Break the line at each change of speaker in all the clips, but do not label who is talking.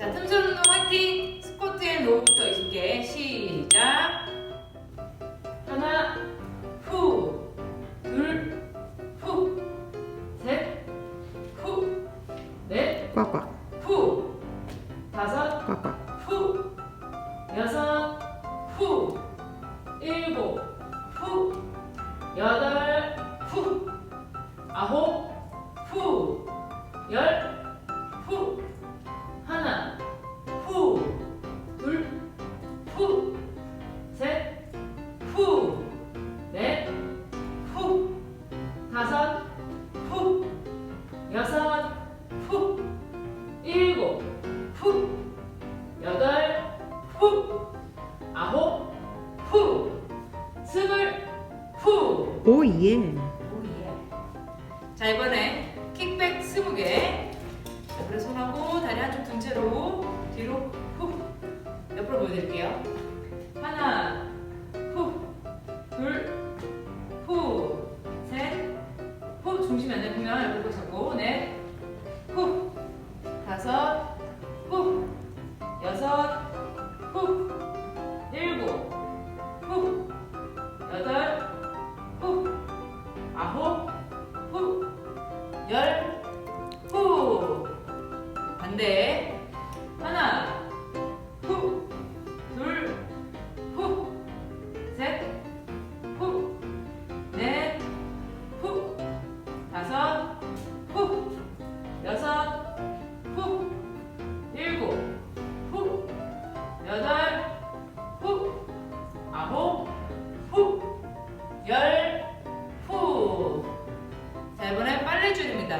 자, 틈새 운동 화이팅! 스쿼트 앤 로우부터 20개. 시작. 하나, 후, 둘, 후, 셋, 후, 넷,
꽉꽉.
후, 다섯,
꽉꽉.
후, 여섯, 후, 일곱, 후, 여덟, 후, 아홉, 후, 열, 후, 일곱, 후, 여덟, 후, 아홉, 후, 스물, 후.
오예
오예. 자 이번에 킥백 20개. 자 그래 손하고 다리 한쪽 든 채로 뒤로 후. 옆으로 보여드릴게요. 하나, 후, 둘, 후, 셋, 후 중심 안 잡히면 옆으로 잡고 넷, 후, 다섯, 후, 여섯, 후, 일곱, 후, 여덟, 후, 아홉, 후, 열, 후. 반대. 하나,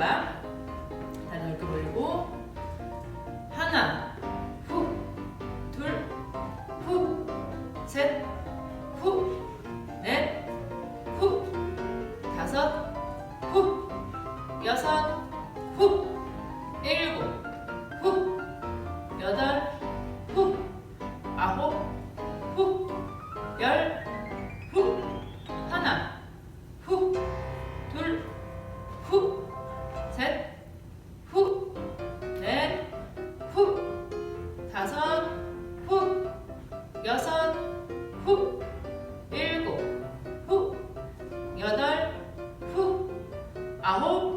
lá. 여섯 후 일곱 후 여덟 후 아홉